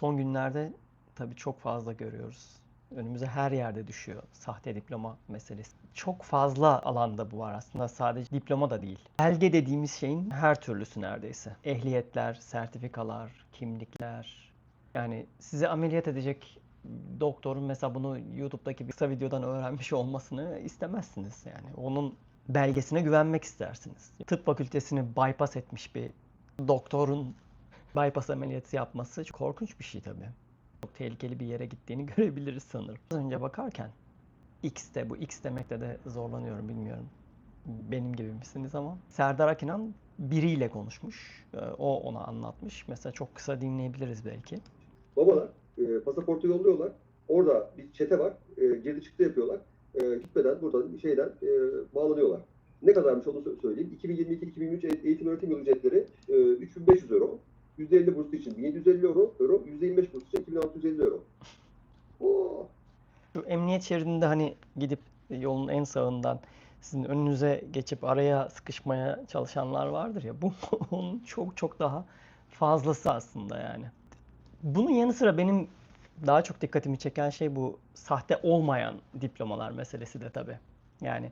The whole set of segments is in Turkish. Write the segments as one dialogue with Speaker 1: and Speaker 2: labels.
Speaker 1: Son günlerde tabii çok fazla görüyoruz. Önümüze her yerde düşüyor sahte diploma meselesi. Çok fazla alanda bu var aslında sadece diploma da değil. Belge dediğimiz şeyin her türlüsü neredeyse. Ehliyetler, sertifikalar, kimlikler. Yani size ameliyat edecek doktorun mesela bunu YouTube'daki bir kısa videodan öğrenmiş olmasını istemezsiniz yani. Onun belgesine güvenmek istersiniz. Tıp fakültesini bypass etmiş bir doktorun bypass ameliyatı yapması çok korkunç bir şey tabii. Çok tehlikeli bir yere gittiğini görebiliriz sanırım. Az önce bakarken X'te bu X demekte de zorlanıyorum bilmiyorum. Benim gibi misiniz ama Serdar Akinan biriyle konuşmuş. Ee, O ona anlatmış. Mesela çok kısa dinleyebiliriz belki.
Speaker 2: Babalar e, pasaportu yolluyorlar. Orada bir çete var. E, girdi çıktı yapıyorlar. E, gitmeden buradan bir şeyden e, bağlanıyorlar. Ne kadarmış onu sö- söyleyeyim. 2022-2023 e- eğitim öğretim yılı ücretleri e, 3500 euro. %50 burslu için 1750 euro, euro %25 burslu için 2650 euro. Oo,
Speaker 1: Şu emniyet şeridinde hani gidip yolun en sağından sizin önünüze geçip araya sıkışmaya çalışanlar vardır ya bu onun çok çok daha fazlası aslında yani. Bunun yanı sıra benim daha çok dikkatimi çeken şey bu sahte olmayan diplomalar meselesi de tabii. Yani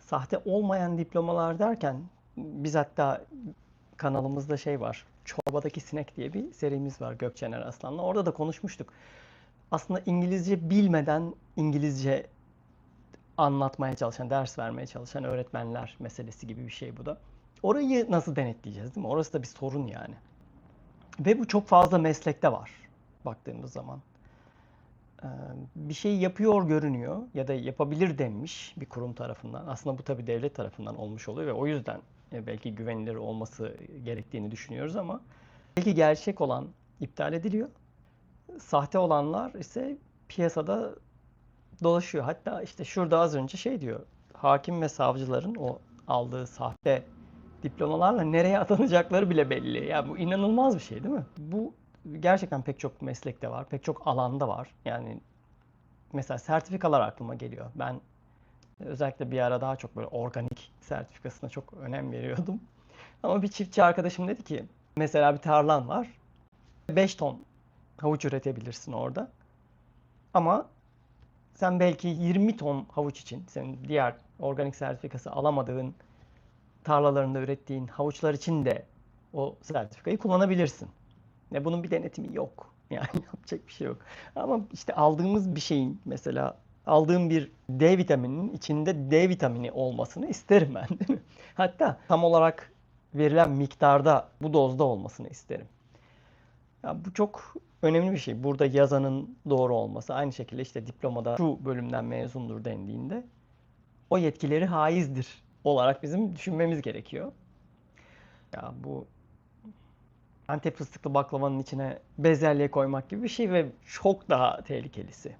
Speaker 1: sahte olmayan diplomalar derken biz hatta kanalımızda şey var. Çorbadaki Sinek diye bir serimiz var Gökçener Aslan'la. Orada da konuşmuştuk aslında İngilizce bilmeden İngilizce anlatmaya çalışan, ders vermeye çalışan öğretmenler meselesi gibi bir şey bu da. Orayı nasıl denetleyeceğiz değil mi? Orası da bir sorun yani. Ve bu çok fazla meslekte var baktığımız zaman. Ee, Bir şey yapıyor görünüyor ya da yapabilir denmiş bir kurum tarafından. Aslında bu tabii devlet tarafından olmuş oluyor ve o yüzden belki güvenilir olması gerektiğini düşünüyoruz ama belki gerçek olan iptal ediliyor. Sahte olanlar ise piyasada dolaşıyor. Hatta işte şurada az önce şey diyor. Hakim ve savcıların o aldığı sahte diplomalarla nereye atanacakları bile belli. Ya bu inanılmaz bir şey değil mi? Bu gerçekten pek çok meslekte var, pek çok alanda var. Yani mesela sertifikalar aklıma geliyor. Ben özellikle bir ara daha çok böyle organik sertifikasına çok önem veriyordum. Ama bir çiftçi arkadaşım dedi ki mesela bir tarlan var. 5 ton havuç üretebilirsin orada. Ama sen belki 20 ton havuç için, senin diğer organik sertifikası alamadığın tarlalarında ürettiğin havuçlar için de o sertifikayı kullanabilirsin. Ve bunun bir denetimi yok. Yani yapacak bir şey yok. Ama işte aldığımız bir şeyin mesela aldığım bir D vitamininin içinde D vitamini olmasını isterim ben? Hatta tam olarak verilen miktarda bu dozda olmasını isterim. Ya bu çok önemli bir şey. Burada yazanın doğru olması. Aynı şekilde işte diplomada şu bölümden mezundur dendiğinde o yetkileri haizdir olarak bizim düşünmemiz gerekiyor. Ya bu Antep fıstıklı baklavanın içine bezelye koymak gibi bir şey ve çok daha tehlikelisi.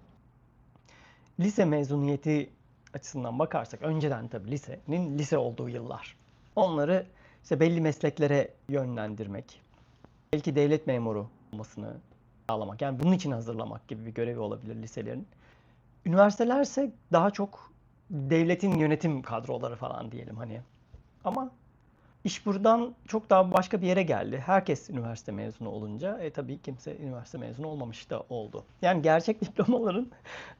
Speaker 1: Lise mezuniyeti açısından bakarsak önceden tabii lisenin lise olduğu yıllar. Onları işte belli mesleklere yönlendirmek, belki devlet memuru olmasını sağlamak. Yani bunun için hazırlamak gibi bir görevi olabilir liselerin. Üniversitelerse daha çok devletin yönetim kadroları falan diyelim hani. Ama iş buradan çok daha başka bir yere geldi. Herkes üniversite mezunu olunca e, tabii kimse üniversite mezunu olmamış da oldu. Yani gerçek diplomaların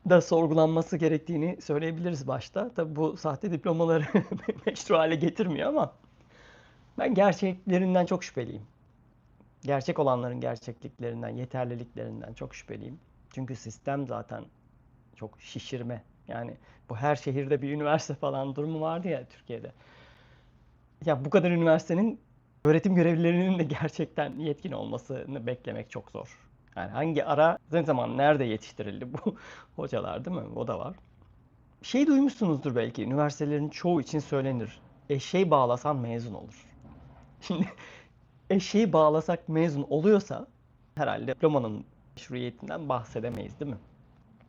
Speaker 1: da sorgulanması gerektiğini söyleyebiliriz başta. Tabii bu sahte diplomaları meşru hale getirmiyor ama ben gerçeklerinden çok şüpheliyim. Gerçek olanların gerçekliklerinden, yeterliliklerinden çok şüpheliyim. Çünkü sistem zaten çok şişirme. Yani bu her şehirde bir üniversite falan durumu vardı ya Türkiye'de. Ya bu kadar üniversitenin öğretim görevlilerinin de gerçekten yetkin olmasını beklemek çok zor. Yani hangi ara, ne zaman, nerede yetiştirildi bu hocalar değil mi? O da var. Şey duymuşsunuzdur belki, üniversitelerin çoğu için söylenir. Eşeği bağlasan mezun olur. Şimdi eşeği bağlasak mezun oluyorsa herhalde diplomanın meşruiyetinden bahsedemeyiz değil mi?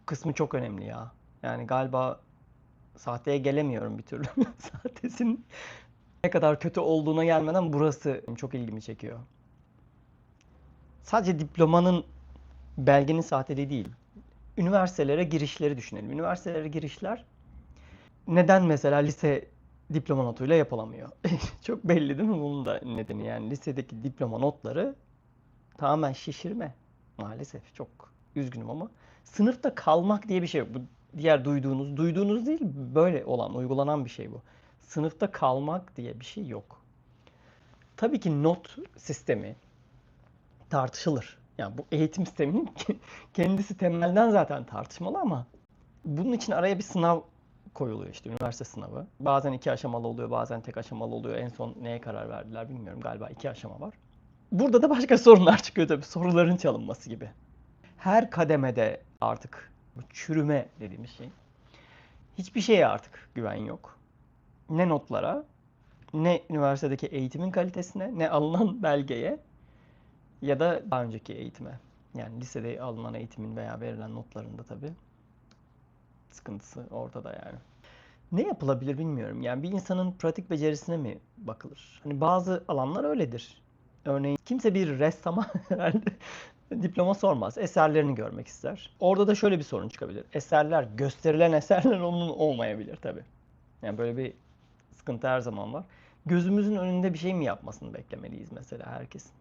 Speaker 1: Kısmı çok önemli ya. Yani galiba sahteye gelemiyorum bir türlü. Sahtesinin ne kadar kötü olduğuna gelmeden burası çok ilgimi çekiyor. Sadece diplomanın belgenin sahteliği değil. Üniversitelere girişleri düşünelim. Üniversitelere girişler neden mesela lise diploma notuyla yapılamıyor? Çok belli değil mi bunun da nedeni? Yani lisedeki diploma notları tamamen şişirme. Maalesef çok üzgünüm ama sınıfta kalmak diye bir şey yok. Bu diğer duyduğunuz, duyduğunuz değil böyle olan, uygulanan bir şey bu. Sınıfta kalmak diye bir şey yok. Tabii ki not sistemi tartışılır. Yani bu eğitim sisteminin kendisi temelden zaten tartışmalı ama bunun için araya bir sınav koyuluyor işte üniversite sınavı. Bazen iki aşamalı oluyor, bazen tek aşamalı oluyor. En son neye karar verdiler bilmiyorum. Galiba iki aşama var. Burada da başka sorunlar çıkıyor tabii. Soruların çalınması gibi. Her kademede artık çürüme dediğimiz şey. Hiçbir şeye artık güven yok. Ne notlara, ne üniversitedeki eğitimin kalitesine, ne alınan belgeye ya da daha önceki eğitime. Yani lisede alınan eğitimin veya verilen notlarında tabii sıkıntısı ortada yani. Ne yapılabilir bilmiyorum. Yani bir insanın pratik becerisine mi bakılır? Hani bazı alanlar öyledir. Örneğin kimse bir ressama herhalde diploma sormaz. Eserlerini görmek ister. Orada da şöyle bir sorun çıkabilir. Eserler, gösterilen eserler onun olmayabilir tabii. Yani böyle bir sıkıntı her zaman var. Gözümüzün önünde bir şey mi yapmasını beklemeliyiz mesela herkesin?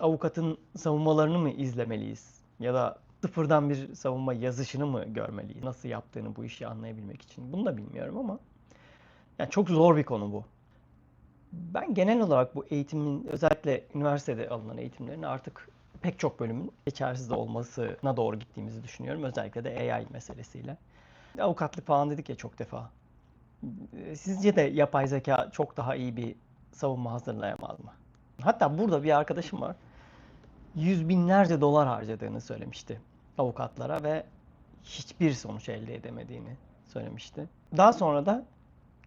Speaker 1: Avukatın savunmalarını mı izlemeliyiz? Ya da sıfırdan bir savunma yazışını mı görmeliyiz? Nasıl yaptığını bu işi anlayabilmek için. Bunu da bilmiyorum ama yani çok zor bir konu bu. Ben genel olarak bu eğitimin özellikle üniversitede alınan eğitimlerin artık pek çok bölümün geçersiz olmasına doğru gittiğimizi düşünüyorum. Özellikle de AI meselesiyle. Avukatlık falan dedik ya çok defa. Sizce de yapay zeka çok daha iyi bir savunma hazırlayamaz mı? Hatta burada bir arkadaşım var. Yüz binlerce dolar harcadığını söylemişti avukatlara ve hiçbir sonuç elde edemediğini söylemişti. Daha sonra da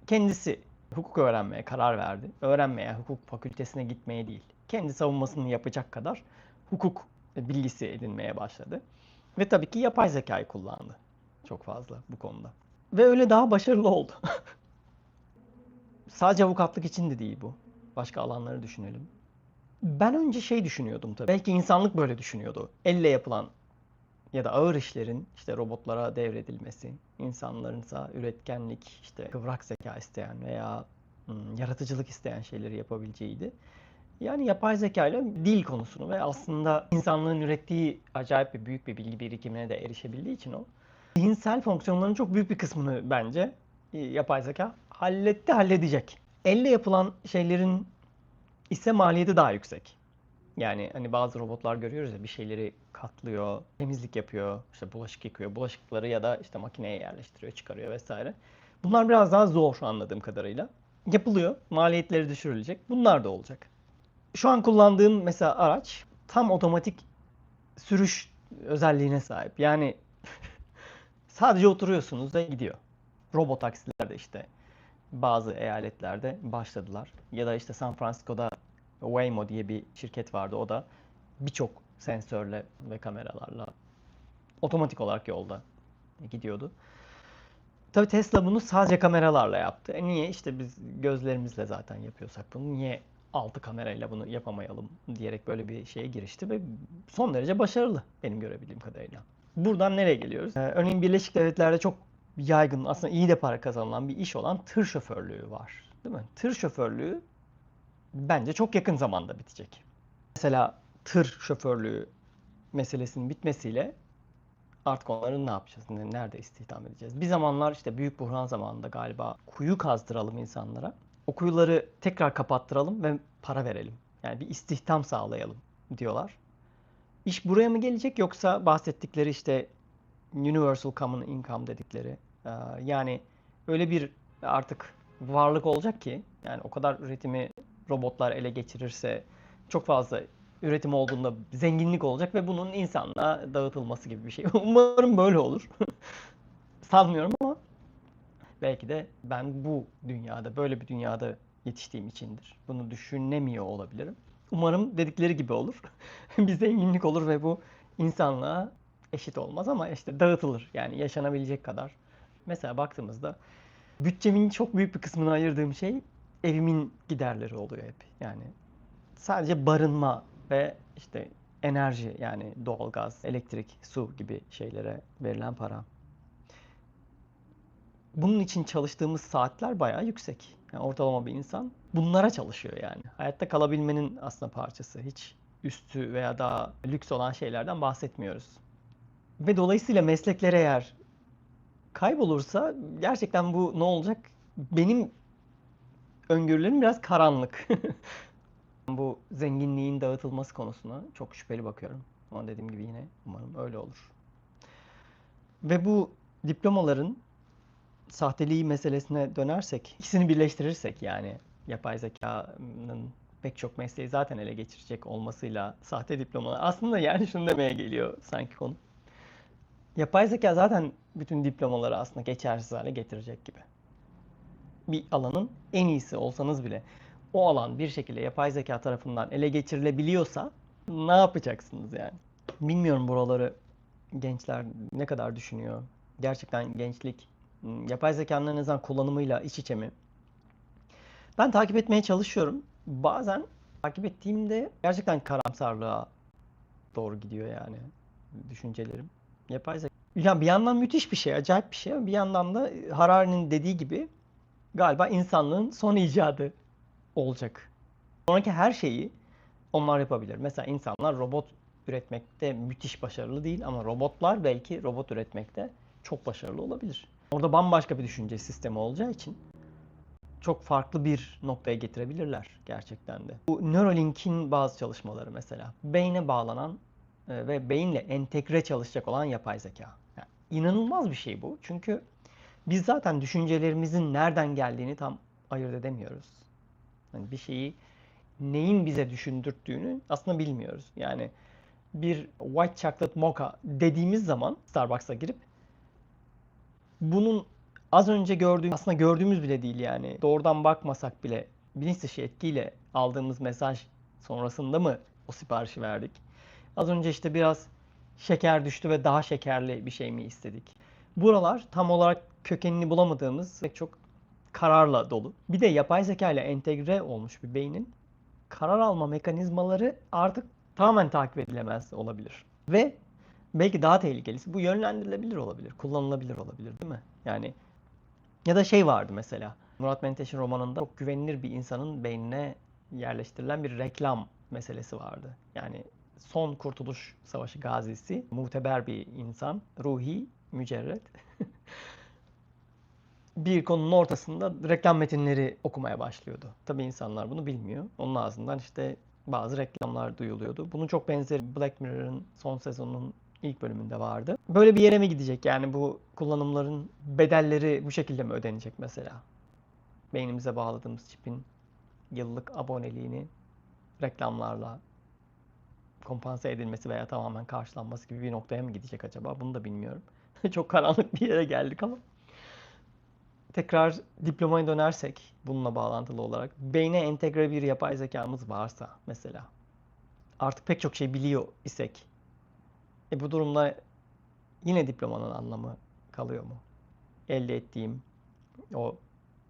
Speaker 1: kendisi hukuk öğrenmeye karar verdi. Öğrenmeye, hukuk fakültesine gitmeye değil. Kendi savunmasını yapacak kadar hukuk bilgisi edinmeye başladı. Ve tabii ki yapay zekayı kullandı çok fazla bu konuda. Ve öyle daha başarılı oldu. Sadece avukatlık için de değil bu. Başka alanları düşünelim. Ben önce şey düşünüyordum tabii. Belki insanlık böyle düşünüyordu. Elle yapılan ya da ağır işlerin işte robotlara devredilmesi, insanlarınsa üretkenlik, işte kıvrak zeka isteyen veya hmm, yaratıcılık isteyen şeyleri yapabileceğiydi. Yani yapay zeka ile dil konusunu ve aslında insanlığın ürettiği acayip bir büyük bir bilgi birikimine de erişebildiği için o zihinsel fonksiyonların çok büyük bir kısmını bence e, yapay zeka halletti, halledecek. Elle yapılan şeylerin ise maliyeti daha yüksek. Yani hani bazı robotlar görüyoruz ya bir şeyleri katlıyor, temizlik yapıyor, işte bulaşık yıkıyor, bulaşıkları ya da işte makineye yerleştiriyor, çıkarıyor vesaire. Bunlar biraz daha zor anladığım kadarıyla. Yapılıyor, maliyetleri düşürülecek. Bunlar da olacak. Şu an kullandığım mesela araç tam otomatik sürüş özelliğine sahip. Yani sadece oturuyorsunuz da gidiyor. Robot taksiler de işte bazı eyaletlerde başladılar. Ya da işte San Francisco'da Waymo diye bir şirket vardı. O da birçok sensörle ve kameralarla otomatik olarak yolda gidiyordu. Tabii Tesla bunu sadece kameralarla yaptı. E niye? İşte biz gözlerimizle zaten yapıyorsak bunu. Niye altı kamerayla bunu yapamayalım diyerek böyle bir şeye girişti ve son derece başarılı benim görebildiğim kadarıyla. Buradan nereye geliyoruz? Ee, örneğin Birleşik Devletler'de çok yaygın, aslında iyi de para kazanılan bir iş olan tır şoförlüğü var. Değil mi? Tır şoförlüğü bence çok yakın zamanda bitecek. Mesela tır şoförlüğü meselesinin bitmesiyle artık onların ne yapacağız? Nerede istihdam edeceğiz? Bir zamanlar işte büyük buhran zamanında galiba kuyu kazdıralım insanlara. O kuyuları tekrar kapattıralım ve para verelim. Yani bir istihdam sağlayalım diyorlar. İş buraya mı gelecek yoksa bahsettikleri işte Universal Common Income dedikleri yani öyle bir artık varlık olacak ki yani o kadar üretimi robotlar ele geçirirse çok fazla üretim olduğunda zenginlik olacak ve bunun insanlığa dağıtılması gibi bir şey. Umarım böyle olur. Sanmıyorum ama belki de ben bu dünyada, böyle bir dünyada yetiştiğim içindir. Bunu düşünemiyor olabilirim. Umarım dedikleri gibi olur. bir zenginlik olur ve bu insanlığa eşit olmaz ama işte dağıtılır. Yani yaşanabilecek kadar. Mesela baktığımızda bütçemin çok büyük bir kısmını ayırdığım şey evimin giderleri oluyor hep. Yani sadece barınma ve işte enerji yani doğalgaz, elektrik, su gibi şeylere verilen para. Bunun için çalıştığımız saatler bayağı yüksek. Yani ortalama bir insan bunlara çalışıyor yani. Hayatta kalabilmenin aslında parçası. Hiç üstü veya daha lüks olan şeylerden bahsetmiyoruz. Ve dolayısıyla meslekler eğer kaybolursa gerçekten bu ne olacak? Benim öngörülerim biraz karanlık. Bu zenginliğin dağıtılması konusuna çok şüpheli bakıyorum. Ama dediğim gibi yine umarım öyle olur. Ve bu diplomaların sahteliği meselesine dönersek, ikisini birleştirirsek yani yapay zekanın pek çok mesleği zaten ele geçirecek olmasıyla sahte diplomalar aslında yani şunu demeye geliyor sanki konu. Yapay zeka zaten bütün diplomaları aslında geçersiz hale getirecek gibi. Bir alanın en iyisi olsanız bile o alan bir şekilde yapay zeka tarafından ele geçirilebiliyorsa ne yapacaksınız yani? Bilmiyorum buraları gençler ne kadar düşünüyor. Gerçekten gençlik hmm, yapay zekanın en azından kullanımıyla iç içe mi? Ben takip etmeye çalışıyorum. Bazen takip ettiğimde gerçekten karamsarlığa doğru gidiyor yani düşüncelerim. Yapay zeka. Ya bir yandan müthiş bir şey, acayip bir şey bir yandan da Harari'nin dediği gibi galiba insanlığın son icadı olacak. Sonraki her şeyi onlar yapabilir. Mesela insanlar robot üretmekte müthiş başarılı değil ama robotlar belki robot üretmekte çok başarılı olabilir. Orada bambaşka bir düşünce sistemi olacağı için çok farklı bir noktaya getirebilirler gerçekten de. Bu Neuralink'in bazı çalışmaları mesela beyne bağlanan e, ve beyinle entegre çalışacak olan yapay zeka. Yani inanılmaz bir şey bu. Çünkü biz zaten düşüncelerimizin nereden geldiğini tam ayırt edemiyoruz. Yani bir şeyi neyin bize düşündürttüğünü aslında bilmiyoruz. Yani bir white chocolate mocha dediğimiz zaman Starbucks'a girip bunun az önce gördüğümüz aslında gördüğümüz bile değil yani doğrudan bakmasak bile bilinç dışı etkiyle aldığımız mesaj sonrasında mı o siparişi verdik? Az önce işte biraz şeker düştü ve daha şekerli bir şey mi istedik? Buralar tam olarak kökenini bulamadığımız pek çok kararla dolu. Bir de yapay zeka ile entegre olmuş bir beynin karar alma mekanizmaları artık tamamen takip edilemez olabilir. Ve belki daha tehlikelisi bu yönlendirilebilir olabilir, kullanılabilir olabilir değil mi? Yani ya da şey vardı mesela Murat Menteş'in romanında çok güvenilir bir insanın beynine yerleştirilen bir reklam meselesi vardı. Yani son Kurtuluş Savaşı gazisi, muteber bir insan, ruhi, mücerret. bir konunun ortasında reklam metinleri okumaya başlıyordu. Tabii insanlar bunu bilmiyor. Onun ağzından işte bazı reklamlar duyuluyordu. Bunun çok benzeri Black Mirror'ın son sezonunun ilk bölümünde vardı. Böyle bir yere mi gidecek? Yani bu kullanımların bedelleri bu şekilde mi ödenecek mesela? Beynimize bağladığımız çipin yıllık aboneliğini reklamlarla kompanse edilmesi veya tamamen karşılanması gibi bir noktaya mı gidecek acaba? Bunu da bilmiyorum. Çok karanlık bir yere geldik ama. Tekrar diplomaya dönersek bununla bağlantılı olarak beyne entegre bir yapay zekamız varsa mesela artık pek çok şey biliyor isek e bu durumda yine diplomanın anlamı kalıyor mu? Elde ettiğim o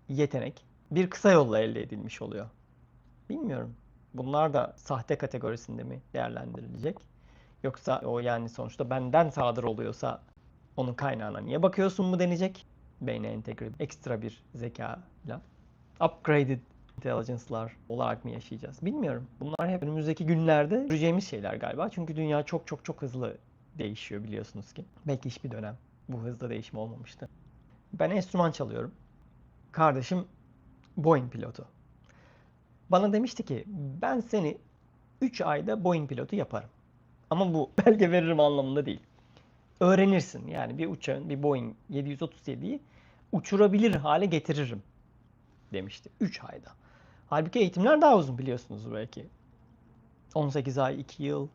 Speaker 1: yetenek bir kısa yolla elde edilmiş oluyor. Bilmiyorum. Bunlar da sahte kategorisinde mi değerlendirilecek? Yoksa o yani sonuçta benden sadır oluyorsa onun kaynağına niye bakıyorsun mu denecek? Beyne entegre ekstra bir zekayla. Upgraded intelligence'lar olarak mı yaşayacağız? Bilmiyorum. Bunlar hep önümüzdeki günlerde göreceğimiz şeyler galiba. Çünkü dünya çok çok çok hızlı değişiyor biliyorsunuz ki. Belki hiçbir dönem bu hızda değişim olmamıştı. Ben enstrüman çalıyorum. Kardeşim Boeing pilotu. Bana demişti ki ben seni 3 ayda Boeing pilotu yaparım. Ama bu belge veririm anlamında değil. Öğrenirsin. Yani bir uçağın, bir Boeing 737'yi uçurabilir hale getiririm demişti. 3 ayda. Halbuki eğitimler daha uzun biliyorsunuz belki. 18 ay, 2 yıl.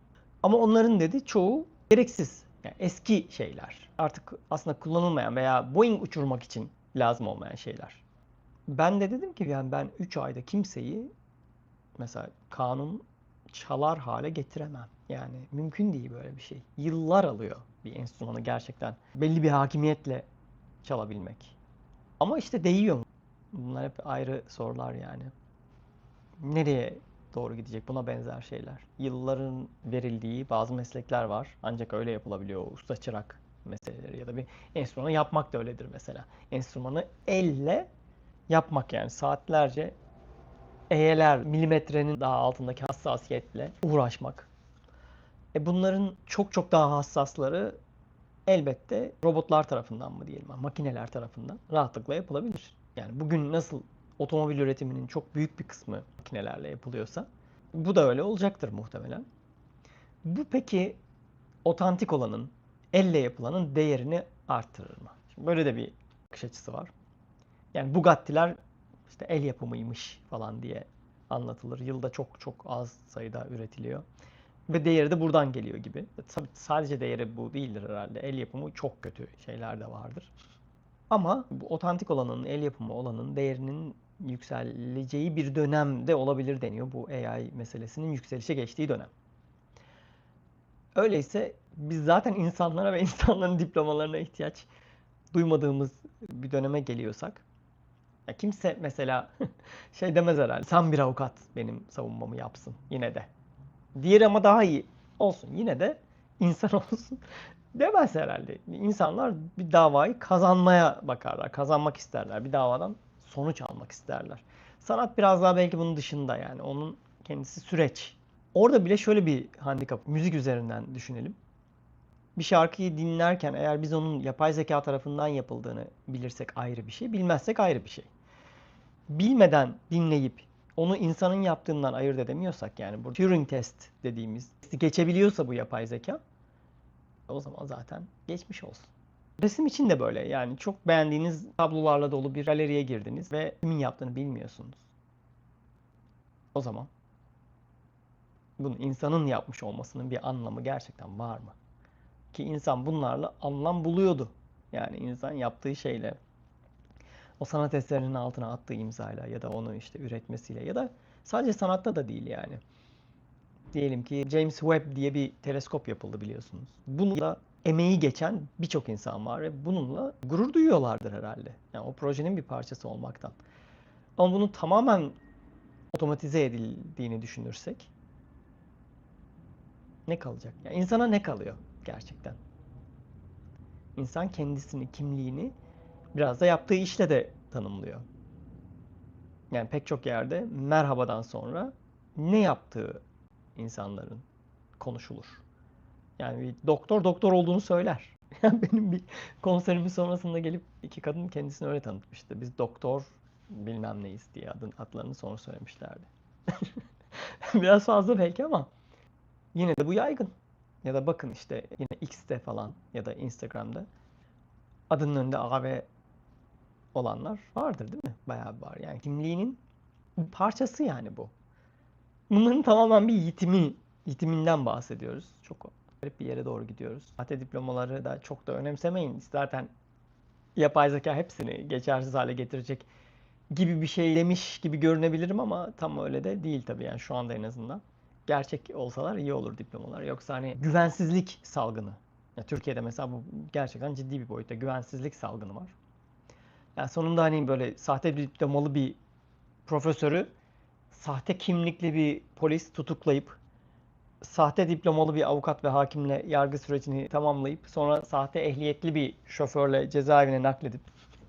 Speaker 1: Ama onların dedi çoğu gereksiz. Yani eski şeyler. Artık aslında kullanılmayan veya Boeing uçurmak için lazım olmayan şeyler. Ben de dedim ki yani ben 3 ayda kimseyi mesela kanun çalar hale getiremem. Yani mümkün değil böyle bir şey. Yıllar alıyor bir enstrümanı gerçekten belli bir hakimiyetle çalabilmek. Ama işte değiyor? Bunlar hep ayrı sorular yani. Nereye doğru gidecek buna benzer şeyler. Yılların verildiği bazı meslekler var. Ancak öyle yapılabiliyor. Usta çırak meseleleri ya da bir enstrümanı yapmak da öyledir mesela. Enstrümanı elle yapmak yani saatlerce eğeler, milimetrenin daha altındaki hassasiyetle uğraşmak. E bunların çok çok daha hassasları elbette robotlar tarafından mı diyelim, makineler tarafından rahatlıkla yapılabilir. Yani bugün nasıl otomobil üretiminin çok büyük bir kısmı makinelerle yapılıyorsa bu da öyle olacaktır muhtemelen. Bu peki otantik olanın, elle yapılanın değerini arttırır mı? Şimdi böyle de bir bakış açısı var. Yani Bugatti'ler işte el yapımıymış falan diye anlatılır. Yılda çok çok az sayıda üretiliyor. Ve değeri de buradan geliyor gibi. Tabii sadece değeri bu değildir herhalde. El yapımı çok kötü şeyler de vardır. Ama bu otantik olanın, el yapımı olanın değerinin yükseleceği bir dönemde olabilir deniyor. Bu AI meselesinin yükselişe geçtiği dönem. Öyleyse biz zaten insanlara ve insanların diplomalarına ihtiyaç duymadığımız bir döneme geliyorsak ya kimse mesela şey demez herhalde. Sen bir avukat benim savunmamı yapsın yine de. Diğeri ama daha iyi olsun. Yine de insan olsun demez herhalde. İnsanlar bir davayı kazanmaya bakarlar. Kazanmak isterler. Bir davadan sonuç almak isterler. Sanat biraz daha belki bunun dışında yani. Onun kendisi süreç. Orada bile şöyle bir handikap. Müzik üzerinden düşünelim. Bir şarkıyı dinlerken eğer biz onun yapay zeka tarafından yapıldığını bilirsek ayrı bir şey, bilmezsek ayrı bir şey. Bilmeden dinleyip onu insanın yaptığından ayırt edemiyorsak yani bu Turing test dediğimiz geçebiliyorsa bu yapay zeka o zaman zaten geçmiş olsun. Resim için de böyle yani çok beğendiğiniz tablolarla dolu bir galeriye girdiniz ve kimin yaptığını bilmiyorsunuz. O zaman bunun insanın yapmış olmasının bir anlamı gerçekten var mı? Ki insan bunlarla anlam buluyordu. Yani insan yaptığı şeyle o sanat eserinin altına attığı imzayla ya da onu işte üretmesiyle ya da sadece sanatta da değil yani. Diyelim ki James Webb diye bir teleskop yapıldı biliyorsunuz. Bununla emeği geçen birçok insan var ve bununla gurur duyuyorlardır herhalde. Yani o projenin bir parçası olmaktan. Ama bunun tamamen otomatize edildiğini düşünürsek ne kalacak? Yani insana ne kalıyor gerçekten? İnsan kendisini, kimliğini biraz da yaptığı işle de tanımlıyor. Yani pek çok yerde merhabadan sonra ne yaptığı insanların konuşulur. Yani bir doktor doktor olduğunu söyler. Yani benim bir konserimin sonrasında gelip iki kadın kendisini öyle tanıtmıştı. Biz doktor bilmem neyiz diye adın, adlarını sonra söylemişlerdi. Biraz fazla belki ama yine de bu yaygın. Ya da bakın işte yine X'te falan ya da Instagram'da adının önünde AV olanlar vardır değil mi? Bayağı var. Yani kimliğinin bir parçası yani bu. Bunların tamamen bir yitimi, yitiminden bahsediyoruz. Çok garip bir yere doğru gidiyoruz. Sahte diplomaları da çok da önemsemeyin. Zaten yapay zeka hepsini geçersiz hale getirecek gibi bir şey demiş gibi görünebilirim ama tam öyle de değil tabii yani şu anda en azından. Gerçek olsalar iyi olur diplomalar. Yoksa hani güvensizlik salgını. Ya Türkiye'de mesela bu gerçekten ciddi bir boyutta güvensizlik salgını var. Yani sonunda hani böyle sahte diplomalı bir profesörü sahte kimlikli bir polis tutuklayıp sahte diplomalı bir avukat ve hakimle yargı sürecini tamamlayıp sonra sahte ehliyetli bir şoförle cezaevine nakledip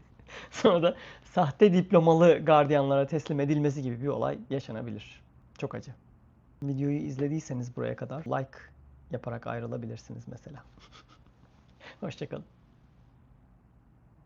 Speaker 1: sonra da sahte diplomalı gardiyanlara teslim edilmesi gibi bir olay yaşanabilir. Çok acı. Videoyu izlediyseniz buraya kadar like yaparak ayrılabilirsiniz mesela. Hoşçakalın.